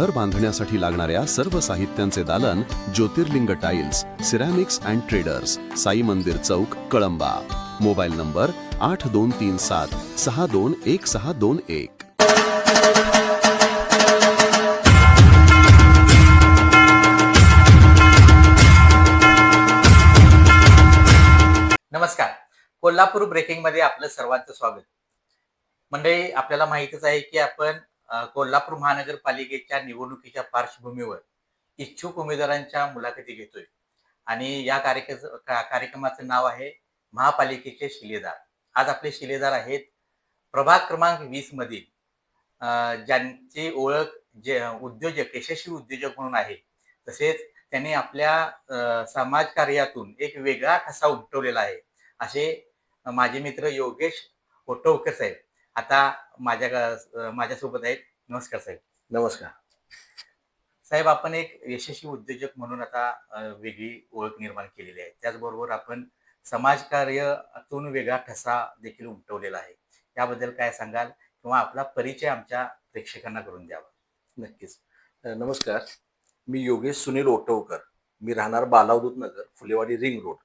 घर बांधण्यासाठी लागणाऱ्या सर्व साहित्यांचे दालन Jyotirlinga tiles ceramics and traders Sai Mandir Chowk Kalamba. Mobile number आठ दोन तीन सात सहा दोन एक सहा दोन एक. नमस्कार. कोल्हापूर ब्रेकिंगमध्ये आपलं सर्वांचं स्वागत. मंडळी आपल्याला माहितच आहे की आपण कोल्हापूर महानगरपालिकेच्या निवडणुकीच्या पार्श्वभूमीवर इच्छुक उमेदवारांच्या मुलाखती घेतोय. आणि या कार्यक का- कार्यक्रमाचं नाव आहे महापालिकेचे शिलेदार. आज आपले शिलेदार आहेत प्रभाग क्रमांक वीस मधील ज्यांची ओळख जे उद्योजक यशस्वी उद्योजक म्हणून आहे. तसेच त्यांनी आपल्या समाजकार्यातून एक वेगळा ठसा उमटवलेला आहे. असे माझे मित्र योगेश ओटवकर साहेब आता माझ्या माझ्यासोबत आहेत. नमस्कार साहेब. नमस्कार. साहेब आपण एक यशस्वी उद्योजक म्हणून आता वेगळी ओळख निर्माण केलेली आहे. त्याचबरोबर आपण समाजकार्यातून वेगळा ठसा देखील उमटवलेला आहे. त्याबद्दल काय सांगाल किंवा आपला परिचय आमच्या प्रेक्षकांना करून द्यावा? नक्कीच. नमस्कार. मी योगेश सुनील ओटवकर. मी राहणार Balavadhoot Nagar Phulewadi ring road.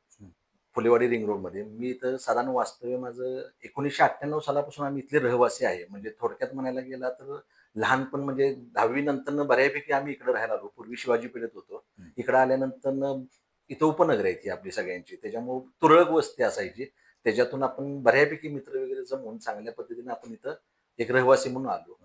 Phulewadi ring रोडमध्ये. मी तर साधारण वास्तव्य माझं एकोणीसशे अठ्ठ्याण्णव सालापासून आम्ही इथले रहिवासी आहे. म्हणजे थोडक्यात म्हणायला गेला तर लहानपण म्हणजे दहावी नंतर बऱ्यापैकी आम्ही इकडे राहायला आलो. पूर्वी शिवाजी पेठेत होतो. इकडे आल्यानंतर इथं उपनगर आहे ती आपली सगळ्यांची. त्याच्यामुळे तुरळक वस्ती असायची. त्याच्यातून आपण बऱ्यापैकी मित्र वगैरे जमवून चांगल्या पद्धतीने आपण इथं एक रहिवासी म्हणून आलो.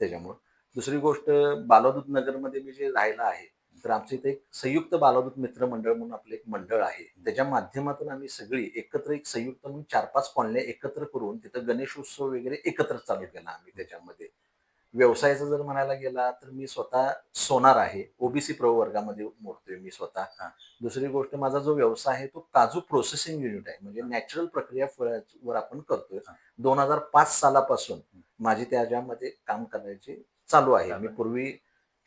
त्याच्यामुळं. दुसरी गोष्ट बालादूत नगरमध्ये मी जे राहिला आहे तर आमचं इथे एक संयुक्त बालादूत मित्र मंडळ म्हणून आपलं एक मंडळ आहे. त्याच्या माध्यमातून आम्ही सगळी एकत्र एक संयुक्त म्हणून चार पाच कॉलन्या एकत्र करून तिथं गणेश उत्सव वगैरे एकत्र चालू केला आम्ही त्याच्यामध्ये. व्यवसायाचं जर म्हणायला गेला तर मी स्वतः सोनार आहे. ओबीसी प्रवर्गामध्ये मोडतोय मी स्वतः. दुसरी गोष्ट माझा जो व्यवसाय आहे तो काजू प्रोसेसिंग युनिट आहे. म्हणजे नॅचरल प्रक्रिया फळावर आपण करतोय. दोन हजार पाच सालापासून माझी त्याच्यामध्ये काम करायचे चालू आहे. मी. पूर्वी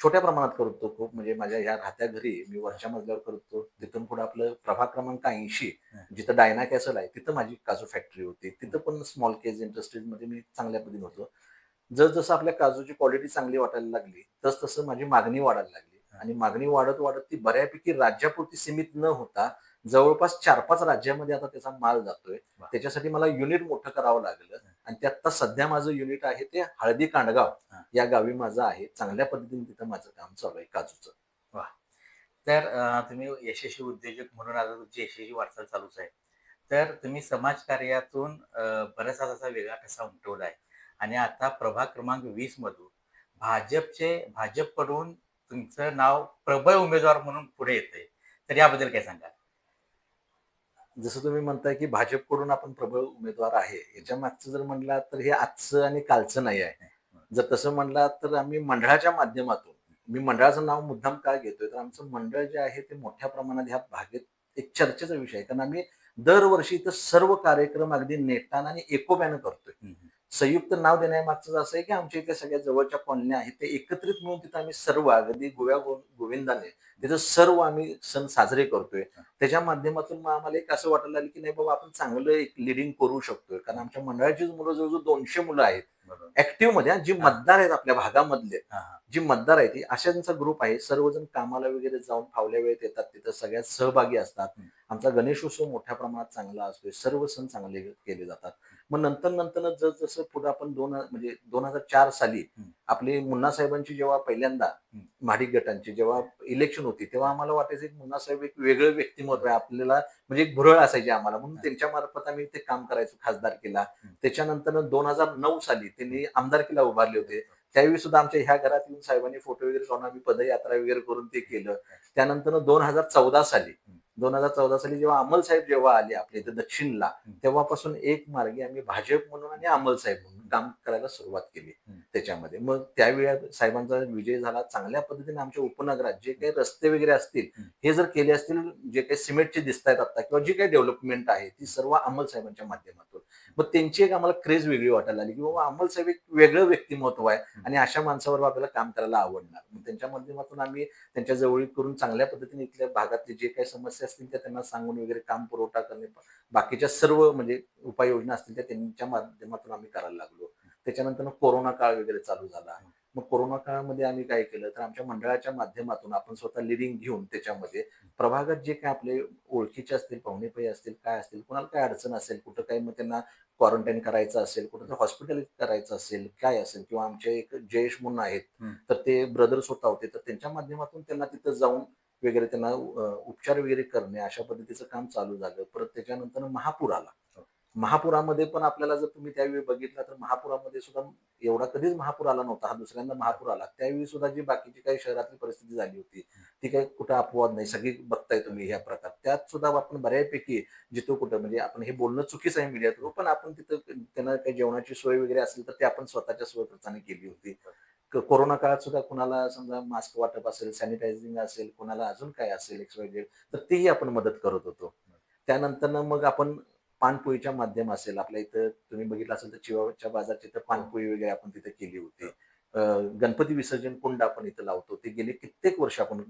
छोट्या प्रमाणात करतो खूप. म्हणजे माझ्या ह्या राहत्या घरी मी वरच्या मजल्यावर करतो तिथून पुढे आपलं प्रभाग क्रमांक ऐंशी. जिथं डायना कॅसल आहे तिथं माझी काजू फॅक्टरी होती. तिथं पण स्मॉल केज इंडस्ट्रीजमध्ये मी चांगल्या पद्धतीने होतो. जसजसं आपल्या काजूची क्वालिटी चांगली वाटायला लागली तस तसं माझी मागणी वाढायला लागली. आणि मागणी वाढत वाढत ती बऱ्यापैकी राज्यापुरती सीमित न होता जवळपास चार पाच राज्यामध्ये आता त्याचा माल जातोय. वा. त्याच्यासाठी मला युनिट मोठं करावं लागलं. आणि ते आता सध्या माझं युनिट आहे ते हळदी कांडगाव. या गावी माझं आहे. चांगल्या पद्धतीने तिथं माझं काम चालू आहे काजूचं. तर अ, तुम्ही यशस्वी उद्योजक म्हणून आता तुमची यशस्वी वाटचाल चालूच आहे. तर तुम्ही समाजकार्यातून बराचसा असा वेगळा ठसा उमटवला आहे आणि आता प्रभाग क्रमांक वीस मधून भाजपचे भाजपकडून तुमचं नाव प्रबळ उमेदवार म्हणून पुढे येतंय. तर याबद्दल काय सांगाल? जसं तुम्ही म्हणताय की भाजपकडून आपण प्रबळ उमेदवार आहे याच्या मागचं जर म्हणला तर हे आजचं आणि कालचं नाही आहे. जर तसं म्हणला तर आम्ही मंडळाच्या माध्यमातून मी मंडळाचं नाव मुद्दाम काय घेतोय? तर आमचं मंडळ जे आहे ते मोठ्या प्रमाणात ह्या भागेत एक चर्चेचा विषय आहे. कारण आम्ही दरवर्षी इथं सर्व कार्यक्रम अगदी नेटानं आणि एकोप्यानं करतोय. संयुक्त नाव देण्यामागचं असं आहे की आमच्या इथे सगळ्या जवळच्या कॉलन्या आहेत. ते एकत्रित मिळून तिथं आम्ही सर्व अगदी गोव्या गो- गोविंदाने तिथं सर्व आम्ही सण साजरे करतोय. त्याच्या माध्यमातून मग आम्हाला एक असं वाटायला लागलं की नाही बाबा आपण चांगलं एक लिडिंग करू शकतोय. कारण आमच्या मंडळाची मुलं जवळजवळ दोनशे मुलं आहेत. ऍक्टिव्हमध्ये जी मतदार आहेत आपल्या भागामधले. जी मतदार आहेत ती अशांचा ग्रुप आहे. सर्वजण कामाला वगैरे जाऊन फावल्या वेळेत येतात. तिथं सगळ्यात सहभागी असतात. आमचा गणेशोत्सव मोठ्या प्रमाणात चांगला असतोय. सर्व सण चांगले केले जातात. मग नंतर नंतर जस जसं पुढे आपण दोन म्हणजे दोन हजार चार साली. आपली मुन्ना साहेबांची जेव्हा पहिल्यांदा. महाडिक गटांची जेव्हा इलेक्शन होती तेव्हा आम्हाला वाटायचं की मुन्ना साहेब एक वेगळं व्यक्तिमत्व आहे. आपल्याला म्हणजे एक भुरळ असायची आम्हाला. म्हणून त्यांच्या मार्फत आम्ही ते काम करायचो खासदार केला. त्याच्यानंतर दोन हजार नऊ साली त्यांनी आमदारकीला उभारले होते. त्यावेळी सुद्धा आमच्या ह्या घरात येऊन साहेबांनी फोटो वगैरे काढून आम्ही पदयात्रा वगैरे करून ते केलं. त्यानंतर दोन हजार चौदा साली दोन हजार चौदा साली जेव्हा अमल साहेब जेव्हा आले आपल्या इथे दक्षिणला तेव्हापासून एक मार्गे आम्ही भाजप म्हणून आणि अमल साहेब म्हणून काम करायला सुरुवात केली. त्याच्यामध्ये मग त्यावेळी साहेबांचा विजय झाला चांगल्या पद्धतीने आमच्या उपनगरात जे काही रस्ते वगैरे असतील. हे जर केले असतील जे काही सिमेंटचे दिसत आहेत आता किंवा जी काही डेव्हलपमेंट आहे ती सर्व अमल साहेबांच्या माध्यमातून मग त्यांची एक आम्हाला क्रेज वेगळी वाटायला लागली की बाबा अमल साहेब एक वेगळं व्यक्तिमत्व आहे आणि अशा माणसावर आपल्याला काम करायला आवडणार. मग त्यांच्या माध्यमातून आम्ही त्यांच्या जवळ करून चांगल्या पद्धतीने इथल्या भागातले जे काही समस्या असतील त्या त्यांना सांगून वगैरे काम पुरवठा करणे बाकीच्या सर्व म्हणजे उपाययोजना असतील त्या त्यांच्या माध्यमातून आम्ही करायला लागलो. त्याच्यानंतर कोरोना काळ वगैरे चालू झाला. मग कोरोना काळामध्ये आम्ही काय केलं तर आमच्या मंडळाच्या माध्यमातून आपण स्वतः लिडिंग घेऊन त्याच्यामध्ये प्रभागात जे काय आपले ओळखीचे असतील पाहुणेपै असतील काय असतील कुणाला काय अडचण असेल कुठं काही मग त्यांना क्वारंटाईन करायचं असेल कुठं हॉस्पिटल करायचं असेल काय असेल किंवा आमचे एक जयेश म्हणून आहेत. तर ते ब्रदर्स स्वतः होते तर त्यांच्या माध्यमातून त्यांना तिथं जाऊन वगैरे त्यांना उपचार वगैरे करणे अशा पद्धतीचं काम चालू झालं परत त्याच्यानंतर महापूर आला. महापुरामध्ये पण आपल्याला जर तुम्ही त्यावेळी बघितलं तर महापुरामध्ये सुद्धा एवढा कधीच महापूर आला नव्हता. हा दुसऱ्यांदा महापूर आला. त्यावेळी सुद्धा जी बाकीची काही शहरातली परिस्थिती झाली होती ती काही कुठं अपवाद नाही. सगळी बघताय तुम्ही ह्या प्रकार. त्यात सुद्धा आपण बऱ्यापैकी जिथं कुठं म्हणजे आपण हे बोलणं चुकीचं आहे मीडिया थ्रू पण आपण तिथं त्यांना काही जेवणाची सोय वगैरे असेल तर ते आपण स्वतःच्या स्वखर्चाने केली होती. कोरोना काळात सुद्धा कुणाला समजा मास्क वाटप असेल सॅनिटायझिंग असेल कुणाला अजून काय असेल एक्स तर तेही आपण मदत करत होतो. त्यानंतर मग आपण पानपोळीच्या माध्यम असेल आपल्या इथं तुम्ही बघितलं असेल तर चिवाच्या बाजारची तर पानपोळी वगैरे आपण तिथे केली होती. गणपती विसर्जन कुंड आपण इथं लावतो. ते गेले कित्येक वर्ष आपण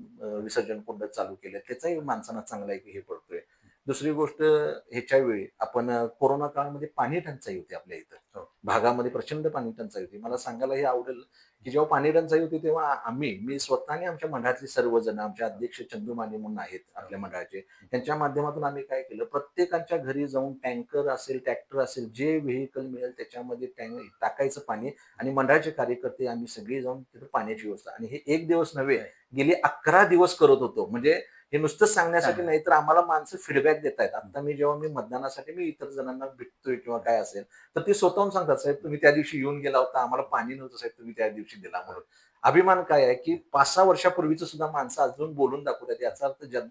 विसर्जन कुंड चालू केले. त्याचाही माणसांना चांगला एक हे पडतोय. दुसरी गोष्ट ह्याच्या वेळी आपण कोरोना काळामध्ये पाणी टंचाई होती आपल्या इथं. हो. भागामध्ये प्रचंड पाणी टंचाई होती. मला सांगायला हे आवडेल की जेव्हा पाणी टंचाई होती तेव्हा आम्ही मी स्वतःने आमच्या मंडळातली सर्वजण आमचे अध्यक्ष चंदू माने म्हणून आहेत आपल्या मंडळाचे त्यांच्या माध्यमातून आम्ही काय केलं प्रत्येकाच्या घरी जाऊन टँकर असेल ट्रॅक्टर असेल जे व्हेकल मिळेल त्याच्यामध्ये टँक टाकायचं पाणी आणि मंडळाचे कार्यकर्ते आम्ही सगळे जाऊन तिथे पाण्याची व्यवस्था आणि हे एक दिवस नव्हे गेली अकरा दिवस करत होतो. म्हणजे हे नुसतं सांगण्यासाठी. नाही तर आम्हाला माणसं फीडबॅक देत आहेत आता मी जेव्हा मी मतदानासाठी मी इतर जणांना भेटतोय किंवा काय असेल तर ते स्वतःहून सांगतात साहेब तुम्ही त्या दिवशी येऊन गेला होता आम्हाला पाणी नव्हतं साहेब तुम्ही त्या दिवशी दिला म्हणून. अभिमान काय आहे की पाच सहा वर्षापूर्वीच सुद्धा माणसं अजून बोलून दाखवतात. याचा अर्थ जन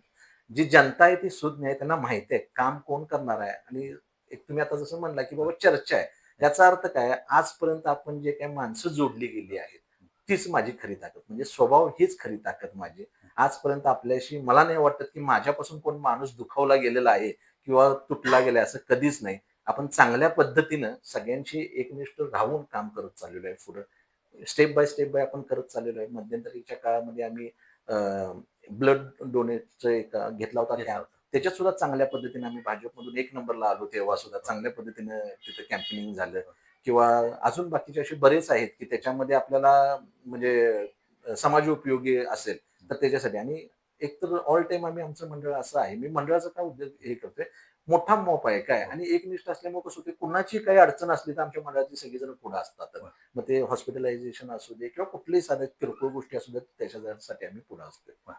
जी जनता आहे ती सुज्ञ आहे त्यांना माहिती आहे काम कोण करणार आहे. आणि एक तुम्ही आता जसं म्हणला की बाबा चर्चा आहे. याचा अर्थ काय? आजपर्यंत आपण जे काही माणसं जोडली गेली आहेत तीच माझी खरी ताकद. म्हणजे स्वभाव हीच खरी ताकद माझी. आजपर्यंत आपल्याशी मला नाही वाटत की माझ्यापासून कोण माणूस दुखावला गेलेला आहे किंवा तुटला गेला असं कधीच नाही. आपण चांगल्या पद्धतीनं सगळ्यांशी एकनिष्ठ राहून काम करत चाललेलो आहे पुढं. स्टेप बाय स्टेप बाय आपण करत चाललेलो आहे. मध्यंतरीच्या काळामध्ये आम्ही ब्लड डोनेटचं एक घेतला होता घेतला त्याच्यात सुद्धा चांगल्या पद्धतीने आम्ही भाजपमधून एक नंबरला आलो तेव्हा सुद्धा. चांगल्या पद्धतीनं तिथं कॅम्पेनिंग झालं. किंवा अजून बाकीचे असे बरेच आहेत की त्याच्यामध्ये आपल्याला म्हणजे समाज उपयोगी असेल. तर त्याच्यासाठी. आणि एकतर ऑल टाइम आम्ही आमचं मंडळ असं आहे. मी मंडळाचा काय उद्योग हे करतोय. मोठा मॉप आहे काय? आणि एकनिष्ठ असल्यामुळे कसं होते कुणाची काही अडचण असली तर आमच्या मंडळातली सगळेजण पुढे असतात. मग ते हॉस्पिटलायझेशन असू दे किंवा कुठलीही साधे किरकोळ गोष्टी असू देत त्याच्यासाठी आम्ही पुढे असतोय.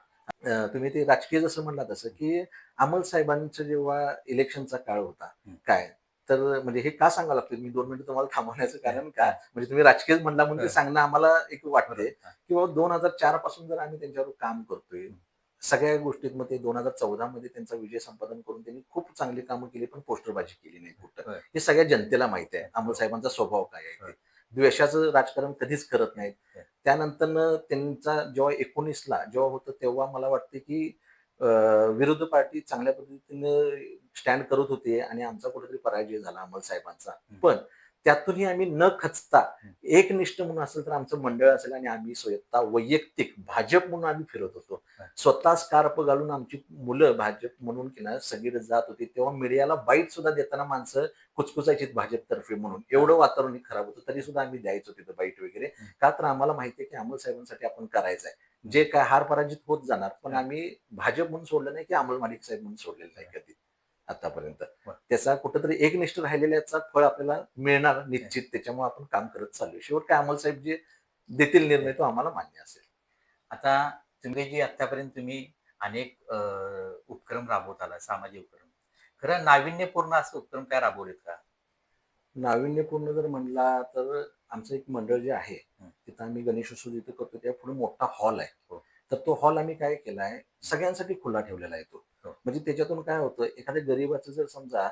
अं, तुम्ही ते राजकीय जसं म्हणला तसं की अमल साहेबांचं जेव्हा इलेक्शनचा काळ होता. काय? तर म्हणजे हे का सांगावं लागतं मी दोन मिनिटं तुम्हाला थांबवण्याचं कारण काय म्हणजे तुम्ही राजकीय म्हणला हा. सांगणं आम्हाला एक वाटते हा. किंवा दोन हजार चारपासून जर आम्ही त्यांच्यावर काम करतोय सगळ्या गोष्टीत मग ते दोन हजार चौदा मध्ये त्यांचा विजय संपादन करून त्यांनी खूप चांगली कामं केली पण पोस्टरबाजी केली नाही कुठं. हे सगळ्या जनतेला माहिती आहे अमोल साहेबांचा स्वभाव काय आहे ते द्वेषाचं राजकारण कधीच करत नाहीत. त्यानंतर त्यांचा जेव्हा एकोणीसला जेव्हा होतं तेव्हा मला वाटते की विरोधी पार्टी चांगल्या पद्धतीनं स्टँड करत होते आणि आमचा कुठेतरी पराजय झाला अमोल साहेबांचा. पण त्यातूनही आम्ही न खचता एकनिष्ठ म्हणून असेल तर आमचं मंडळ असेल आणि आम्ही स्वतः वैयक्तिक भाजप म्हणून आम्ही फिरत होतो. स्वतः स्कार्प घालून आमची मुलं भाजप म्हणून की ना सगळी जात होती तेव्हा मीडियाला बाईट सुद्धा देताना माणसं कुचकुचायची भाजपतर्फे म्हणून. एवढं वातावरण खराब होतं तरी सुद्धा आम्ही द्यायचो तिथं बाईट वगैरे. का तर आम्हाला माहिती आहे की अमोल साहेबांसाठी आपण करायचं आहे. जे काय हार पराजित होत जाणार पण आम्ही भाजप म्हणून सोडलं नाही की अमोल मालिक साहेब म्हणून सोडलेलं नाही कधी. आतापर्यंत. त्याचा कुठंतरी एकनिष्ठ राहिलेल्याचा फळ आपल्याला मिळणार निश्चित त्याच्यामुळे आपण काम करत चालू शेवट काय अमोल साहेब जे देतील निर्णय तो आम्हाला मान्य असेल. आता तुम्ही जी आतापर्यंत तुम्ही अनेक उपक्रम राबवत आला सामाजिक उपक्रम. खरं नाविन्यपूर्ण असं उपक्रम काय राबवलेत का? नाविन्यपूर्ण जर म्हणला तर आमचं एक मंडळ जे आहे. तिथं आम्ही गणेशोत्सव जिथं करतो त्या पुढे मोठा हॉल आहे. हो. तर तो हॉल आम्ही काय केलाय सगळ्यांसाठी खुला ठेवलेला आहे तो हो. म्हणजे त्याच्यातून काय होतं एखाद्या गरीबाचं जर समजा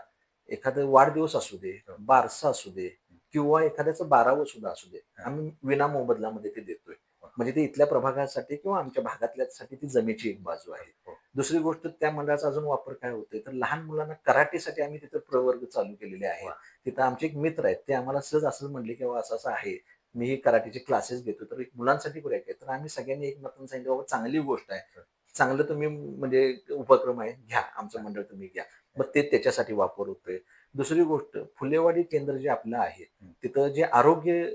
एखादं वाढदिवस असू दे हो. बारसा असू दे किंवा एखाद्याचं बारावं सुद्धा असू दे. आम्ही विना मोबदल्यामध्ये ते देतोय हो. म्हणजे ते इथल्या प्रभागासाठी किंवा आमच्या भागातल्यासाठी ती जमेची एक बाजू आहे. दुसरी गोष्ट त्या मंडळाचा अजून वापर काय होतोय तर लहान मुलांना कराटेसाठी आम्ही तिथे प्रवर्ग चालू केलेले आहेत वा. तिथं आमचे एक मित्र आहेत ते आम्हाला सहज असं म्हणले की बाबा असं असं आहे मी हे कराटेचे क्लासेस घेतो तर एक मुलांसाठी आहे. तर आम्ही सगळ्यांनी एक सांगितलं बाबा चांगली गोष्ट आहे. चांगलं तुम्ही म्हणजे उपक्रम आहे घ्या. आमचं मंडळ तुम्ही घ्या. मग ते त्याच्यासाठी वापर होतोय. दुसरी गोष्ट फुलेवाडी केंद्र जे आपलं आहे. तिथं जे आरोग्य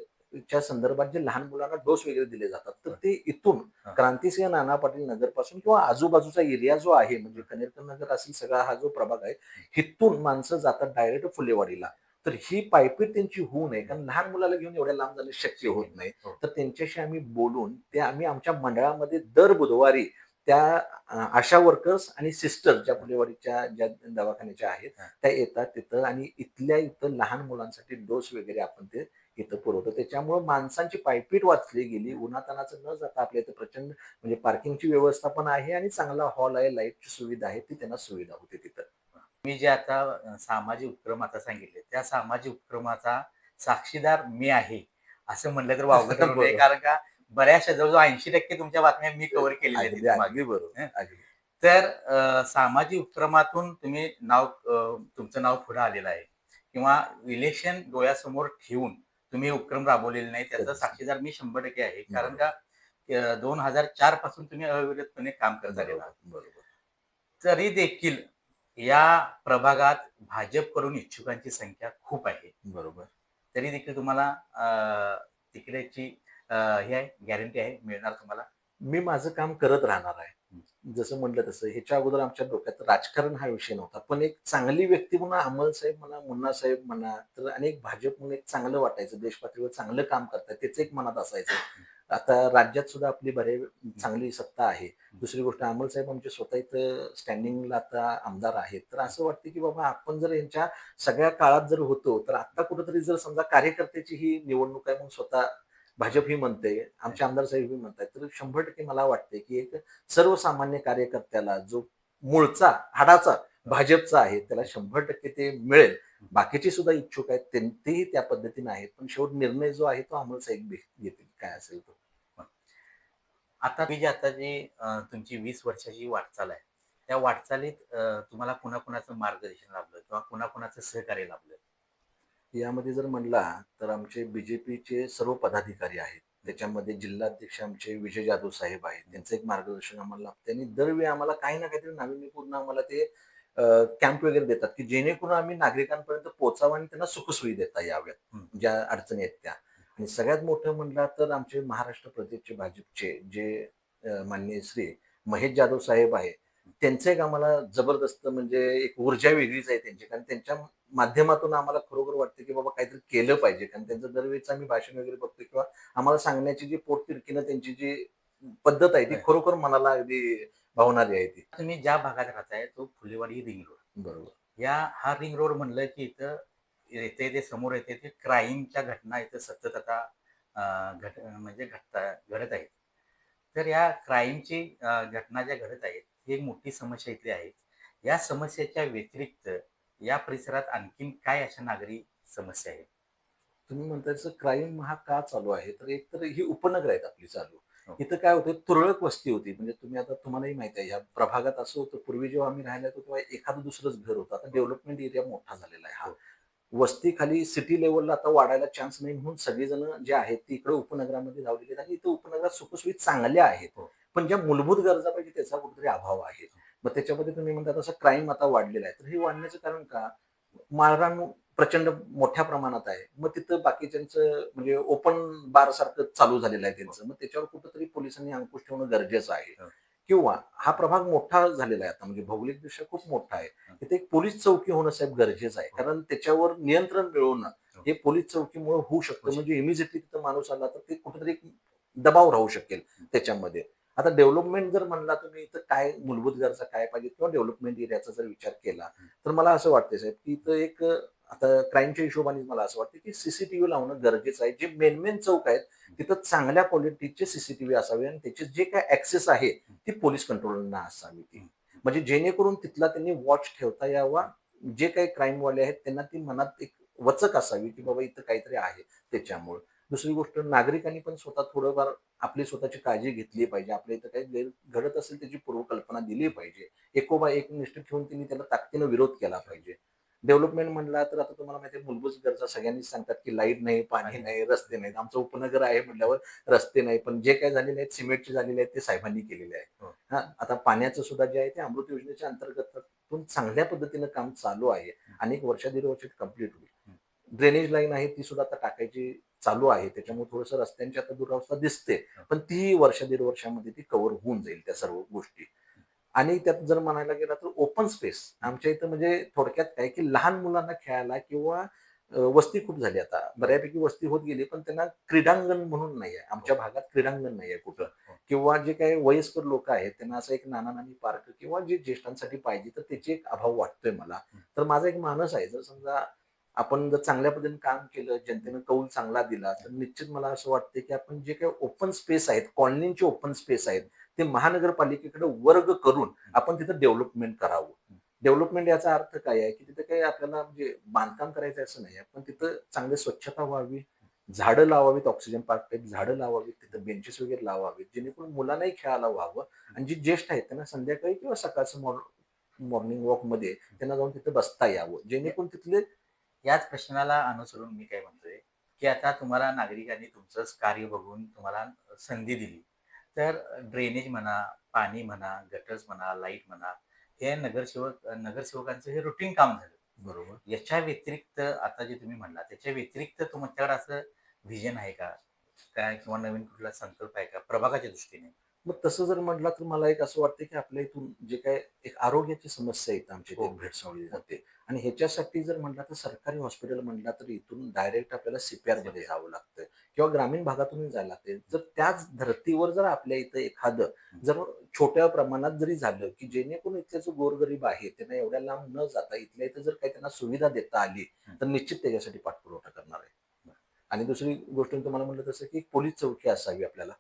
च्या संदर्भात जे लहान मुलांना डोस वगैरे दिले जातात तर ते इथून. क्रांतिसिंह नाना पाटील नगरपासून किंवा आजूबाजूचा एरिया जो आहे म्हणजे कनेरकर नगर असेल सगळा हा जो प्रभाग आहे हिथून माणसं जातात डायरेक्ट फुलेवाडीला. तर ही पायपीट त्यांची होऊ नये कारण लहान मुलाला घेऊन एवढ्या लांब जाणं शक्य होत नाही हो. तर त्यांच्याशी आम्ही बोलून ते आम्ही आमच्या मंडळामध्ये दर बुधवारी त्या आशा वर्कर्स आणि सिस्टर ज्या फुलेवाडीच्या ज्या दवाखान्याच्या आहेत. त्या येतात तिथं आणि इथल्या इथं लहान मुलांसाठी डोस वगैरे आपण ते इथं पुरवतो त्याच्यामुळे माणसांची पायपीट वाचली गेली उन्हातानाचं न जाता आपल्या इथं प्रचंड म्हणजे पार्किंगची व्यवस्था पण आहे आणि चांगला हॉल आहे लाईटची सुविधा आहे ती त्यांना सुविधा होते मी जे आता सामाजिक उपक्रम आता सांगितले त्या सामाजिक उपक्रमाचा साक्षीदार मी आहे असं म्हणलं तर वावगं ठरू नये. बरोबर. कारण का बऱ्याचशा जवळजवळ ऐंशी टक्के तुमच्या बातम्या मी कव्हर केलेल्या आहेत बरोबर तर सामाजिक उपक्रमातून तुम्ही नाव तुमचं नाव पुढे आलेलं आहे. किंवा इलेक्शन डोळ्यासमोर ठेवून तुम्ही उपक्रम राबवलेले नाही त्याचा. साक्षीदार मी शंभर टक्के आहे. कारण का दोन हजार चारपासून तुम्ही अविरतपणे काम करत बरोबर. तरी देखील या प्रभागात भाजपकडून इच्छुकांची संख्या खूप आहे. बरोबर. तरी देखील तुम्हाला तिकडेची हे आहे गॅरंटी आहे मिळणार तुम्हाला? मी माझं काम करत राहणार आहे. जसं म्हटलं तसं ह्याच्या अगोदर आमच्या डोक्यात राजकारण हा विषय नव्हता. पण एक चांगली व्यक्ती म्हणून अमल साहेब म्हणा मुन्ना साहेब म्हणा तर अनेक भाजप म्हणून एक चांगलं वाटायचं. देश पातळीवर चांगलं काम करतात त्याचं एक मनात असायचं. आता राज्यात सुद्धा आपली बरे चांगली सत्ता आहे. दुसरी गोष्ट अमल साहेब आमचे स्वतः इथं स्टँडिंगला आता आमदार आहेत. तर असं वाटतं की बाबा आपण जर यांच्या सगळ्या काळात जर होतो तर आता कुठेतरी जर समजा कार्यकर्त्याची ही निवडणूक आहे म्हणून स्वतः भाजप ही म्हणते आमचे आमदार साहेब ही म्हणतात तर शंभर टक्के मला वाटते की एक सर्वसामान्य कार्यकर्त्याला जो मूळचा हाडाचा भाजपचा आहे त्याला शंभर टक्के ते मिळेल. बाकीचे सुद्धा इच्छुक आहेत तेही त्या पद्धतीने आहेत. पण शेवट निर्णय जो आहे तो अमल साहेब घेतील. काय असेल तो. आता मी जी आता जी तुमची वीस वर्षाची वाटचाल आहे त्या वाटचालीत तुम्हाला कुणाकुणाचं मार्गदर्शन लाभलं किंवा कुणाकुणाचं सहकार्य लाभलं? यामध्ये जर म्हणला तर आमचे बीजेपीचे सर्व पदाधिकारी आहेत. त्याच्यामध्ये जिल्हाध्यक्ष आमचे विजय जाधव साहेब आहेत. त्यांचं एक मार्गदर्शन आम्हाला लाभतं आणि दरवेळी आम्हाला काही ना काहीतरी नाविन्यपूर्ण आम्हाला ते कॅम्प वगैरे देतात की जेणेकरून आम्ही नागरिकांपर्यंत पोहोचावं आणि त्यांना सुखसोयी देता याव्यात. ज्या अडचणी आहेत त्या. आणि सगळ्यात मोठं म्हणलं तर आमचे महाराष्ट्र प्रदेशचे भाजपचे जे माननीय श्री महेश जाधव साहेब आहे त्यांचं एक आम्हाला जबरदस्त म्हणजे एक ऊर्जा वेगळीच आहे त्यांची. कारण त्यांच्या माध्यमातून आम्हाला खरोखर वाटतं की बाबा काहीतरी केलं पाहिजे. कारण त्यांचं दरवेळेच आम्ही भाषण वगैरे बघतो किंवा आम्हाला सांगण्याची जी पोटतिरकीनं त्यांची जी पद्धत आहे ती. खरोखर मनाला अगदी भावणारी आहे ती. तुम्ही ज्या भागात राहताय तो फुलेवाडी रिंग रोड बरोबर. या हा रिंग रोड म्हणलं की इथं येते ते समोर येते ते क्राईमच्या घटना इथं सतत आता घट म्हणजे घटता घडत आहेत. तर या क्राईमची घटना ज्या घडत आहेत ही एक मोठी समस्या इथली आहे. या समस्येच्या व्यतिरिक्त या परिसरात आणखीन काय अशा नागरी समस्या आहेत? तुम्ही म्हणताय क्राईम हा का चालू आहे? तर एक तर ही उपनगर आहेत आपली चालू. हो. इथं काय होतं तुरळक वस्ती होती. म्हणजे तुम्ही आता तुम्हालाही माहिती आहे या प्रभागात असं होतं पूर्वी जेव्हा आम्ही राहिला होतो तेव्हा एखादं दुसरंच घर होतं. आता डेव्हलपमेंट एरिया मोठा झालेला आहे हा. वस्ती खाली सिटी लेवलला आता वाढायला चान्स नाही म्हणून सगळेजण जे आहेत ते इकडे उपनगरामध्ये लावलेले आहेत आणि इथं उपनगरात सुखसोयी चांगल्या आहेत. पण ज्या मूलभूत गरजा पाहिजे त्याचा कुठेतरी अभाव आहे. मग त्याच्यामध्ये तुम्ही म्हणता तसं क्राईम आता वाढलेला आहे. तर हे वाढण्याचं कारण का? मारहाण प्रचंड मोठ्या प्रमाणात आहे. मग तिथं बाकीच्यांचं म्हणजे ओपन बार सारखं चालू झालेलं आहे त्यांचं. मग त्याच्यावर कुठंतरी पोलिसांनी अंकुश ठेवणं गरजेचं आहे. हो. किंवा हा प्रभाग मोठा झालेला आहे आता म्हणजे भौगोलिक दृष्ट्या खूप मोठा आहे. तिथे एक पोलीस चौकी होणं साहेब गरजेचं आहे. कारण त्याच्यावर नियंत्रण मिळवणं हे. पोलीस चौकीमुळे होऊ शकतं. म्हणजे इमिजिएटली तिथं माणूस आला तर ते कुठेतरी एक दबाव राहू शकेल त्याच्यामध्ये. आता डेव्हलपमेंट जर म्हणला तुम्ही इथं काय मूलभूत गरजा काय पाहिजे किंवा डेव्हलपमेंट एरियाचा जर विचार केला तर मला असं वाटतं साहेब की इथं एक आता क्राईमच्या हिशोबाने मला असं वाटतं की सीसीटीव्ही लावणं गरजेचं आहे. जे मेन मेन चौक आहेत तिथं चांगल्या क्वालिटीचे सीसीटीव्ही असावे आणि त्याचे जे काय ऍक्सेस आहे ती पोलीस कंट्रोलना असावी ती. म्हणजे जेणेकरून तिथला त्यांनी वॉच ठेवता यावा. जे काही क्राईम वाले आहेत त्यांना ती मनात एक वचक असावी की बाबा इथं काहीतरी आहे त्याच्यामुळे. दुसरी गोष्ट नागरिकांनी पण स्वतः थोडंफार आपली स्वतःची काळजी घेतली पाहिजे. आपल्या इथं काही घडत असेल त्याची पूर्वकल्पना दिली पाहिजे. एकोबा एक निष्ठ ठेवून त्यांनी त्याला ताकदीनं विरोध केला पाहिजे. डेव्हलपमेंट म्हणला तर आता तुम्हाला माहिती मूलभूत गरजा सगळ्यांनीच सांगतात की लाइट नाही पाणी नाही रस्ते नाहीत. आमचं उपनगर आहे म्हटल्यावर रस्ते नाही पण जे काय झालेले आहेत सिमेंटचे झालेले आहेत ते साहेबांनी केलेले आहे हो. हा आता पाण्याचं सुद्धा जे आहे ते अमृत योजनेच्या अंतर्गत चांगल्या पद्धतीनं काम चालू आहे. अनेक वर्ष दीड वर्ष कंप्लीट होईल. ड्रेनेज लाईन आहे ती सुद्धा आता टाकायची चालू आहे. त्याच्यामुळे थोडंसं रस्त्यांची आता दुरावस्था दिसते. पण ती वर्ष दीड वर्षामध्ये ती कव्हर होऊन जाईल त्या सर्व गोष्टी. आणि त्यात जर म्हणायला गेला तर ओपन स्पेस आमच्या इथं म्हणजे थोडक्यात काय की लहान मुलांना खेळायला किंवा वस्ती खूप झाली आता. बऱ्यापैकी वस्ती होत गेली पण त्यांना क्रीडांगण म्हणून नाही आहे आमच्या भागात क्रीडांगण नाही आहे कुठं किंवा जे काही वयस्कर लोक आहेत त्यांना असं एक नाना नानी पार्क किंवा जे ज्येष्ठांसाठी पाहिजे तर त्याचे एक अभाव वाटतोय मला. तर माझा एक मानस आहे जर समजा आपण जर चांगल्या पद्धतीने काम केलं जनतेनं कौल चांगला दिला तर निश्चित मला असं वाटतं की आपण जे काही ओपन स्पेस आहेत कॉलनीचे ओपन स्पेस आहेत ते महानगरपालिकेकडे वर्ग करून आपण तिथं डेव्हलपमेंट करावं. डेव्हलपमेंट याचा अर्थ काय आहे की तिथं काही आपल्याला म्हणजे बांधकाम करायचं असं नाही आहे पण तिथं चांगली स्वच्छता व्हावी झाडं लावावीत ऑक्सिजन पार्क टाईप झाडं लावावीत तिथं बेंचेस वगैरे लावावीत जेणेकरून मुलांनाही खेळायला व्हावं. आणि जी ज्येष्ठ आहेत त्यांना संध्याकाळी किंवा सकाळचं मॉर्निंग वॉकमध्ये त्यांना जाऊन तिथं बसता यावं. जेणेकरून तिथले याच प्रश्नाला अनुसरून मी काय म्हणतोय की आता तुम्हाला नागरिकांनी तुमचंच कार्य बघून तुम्हाला संधी दिली. तर ड्रेनेज म्हणा पाणी म्हणा गटर्स म्हणा लाइट म्हणा हे नगरसेवक नगरसेवकांचं हे रुटीन काम झालं. बरोबर. याच्या व्यतिरिक्त आता जे तुम्ही म्हणला त्याच्या व्यतिरिक्त तुमच्याकडे असं व्हिजन आहे का? काय किंवा नवीन कुठला संकल्प आहे का? प्रभागाच्या दृष्टीने. मग तसं जर म्हटलं तर मला एक असं वाटतं की आपल्या इथून जे काय एक आरोग्याची समस्या येते आमच्या इथे हो. भेडसावली जाते. आणि ह्याच्यासाठी जर म्हटलं तर सरकारी हॉस्पिटल म्हटलं तर इथून डायरेक्ट आपल्याला सीपीआरमध्ये जावं लागतं. किंवा ग्रामीण भागातून जायला लागते. जर त्याच धर्तीवर जर आपल्या इथं एखादं जर छोट्या प्रमाणात जरी झालं की जेणेकरून इथले जो गोरगरीब आहे त्यांना एवढ्या लांब न जाता इथल्या इथं जर काही त्यांना सुविधा देता आली तर निश्चित त्याच्यासाठी पाठपुरवठा करणार आहे. आणि दुसरी गोष्ट तुम्हाला म्हटलं तसं की पोलीस चौकी असावी आपल्याला.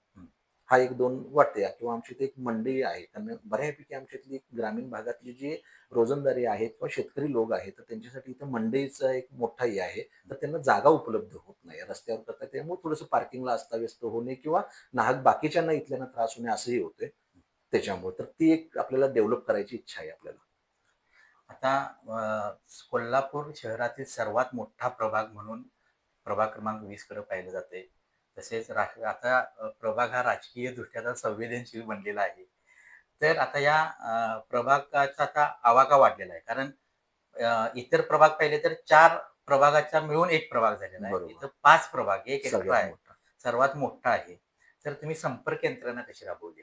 हा एक दोन वाटते किंवा आमची इथे एक मंडई आहे. त्यांना बऱ्यापैकी आमच्या इथली ग्रामीण भागातली जी रोजंदारी आहेत किंवा शेतकरी लोक आहेत तर त्यांच्यासाठी इथं मंडईचा एक मोठाही आहे. तर त्यांना जागा उपलब्ध होत नाही. रस्त्यावर करता त्यामुळे थोडंसं पार्किंगला अस्ताव्यस्त होणे किंवा नाहक बाकीच्यांना इथल्यांना त्रास होणे असंही होते त्याच्यामुळे तर ती एक आपल्याला डेव्हलप करायची इच्छा आहे आपल्याला. आता कोल्हापूर शहरातील सर्वात मोठा प्रभाग म्हणून प्रभाग क्रमांक वीसकडे पाहिलं जाते तसेच आता प्रभाग हा राजकीय दृष्ट्या संवेदनशील बनलेला आहे. तर आता या प्रभागाचा आता आवाका वाढलेला आहे. कारण इतर प्रभाग पाहिले तर चार प्रभागाचा मिळून एक प्रभाग झालेला आहे. इथं पाच प्रभाग एक एक्स्ट्रा आहे. सर्वात मोठा आहे. तर तुम्ही संपर्क यंत्रणा कशी राबवली?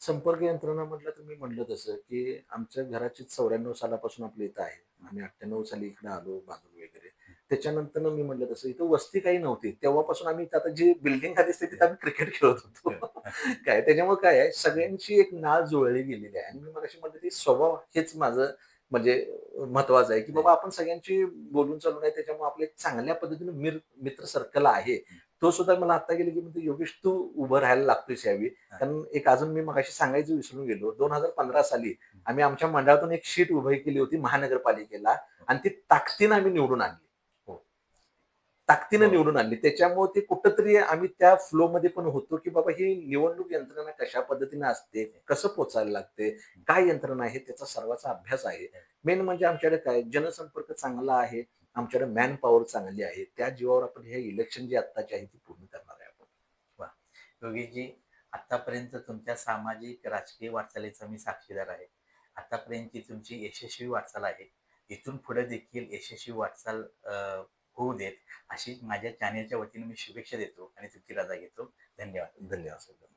संपर्क यंत्रणा म्हटलं तर मी म्हटलं तसं की आमच्या घराची चौऱ्याण्णव सालापासून आपल्या इथं आहे. आम्ही अठ्ठ्याण्णव साली इकडे आलो वगैरे त्याच्यानंतर मी म्हटलं तसं इथं वस्ती काही नव्हती. तेव्हापासून आम्ही आता जी बिल्डिंग खाली असते तिथं आम्ही क्रिकेट खेळत होतो. काय त्याच्यामुळे काय आहे सगळ्यांची एक नाळ जुळली गेलेली आहे. आणि मी मगाशी म्हटलं की स्वभाव हेच माझं म्हणजे महत्वाचं आहे की बाबा आपण सगळ्यांची बोलून चालू नाही त्याच्यामुळे आपलं एक चांगल्या पद्धतीने मिर मित्र सर्कल आहे. तो सुद्धा मला आता गेले की म्हणतो योगेश तू उभं राहायला लागतोस यावी कारण एक अजून मी मगाशी सांगायचं विसरून गेलो. दोन हजार पंधरा साली आम्ही आमच्या मंडळातून एक शीट उभी केली होती महानगरपालिकेला. आणि ती ताकदीनं आम्ही निवडून आणली. ताकदीनं हो. निवडून आणली. त्याच्यामुळे ते कुठंतरी आम्ही त्या फ्लो मध्ये पण होतो की बाबा ही निवडणूक यंत्रणा कशा पद्धतीने असते कसं पोचायला लागते काय यंत्रणा आहे त्याचा सर्वाचा अभ्यास आहे. मेन म्हणजे आमच्याकडे काय जनसंपर्क चांगला आहे आमच्याकडे मॅन पॉवर चांगली आहे त्या जीवावर आपण हे इलेक्शन जी आत्ताची आहे ती पूर्ण करणार आहे आपण. योगीजी आतापर्यंत तुमच्या सामाजिक राजकीय वाटचालीचा मी साक्षीदार आहे. आतापर्यंतची तुमची यशस्वी वाटचाल आहे. इथून पुढे देखील यशस्वी वाटचाल होऊ देत. अशी माझ्या चॅनेलच्या वतीने मी शुभेच्छा देतो आणि तुमची रजा घेतो. धन्यवाद. धन्यवाद. सर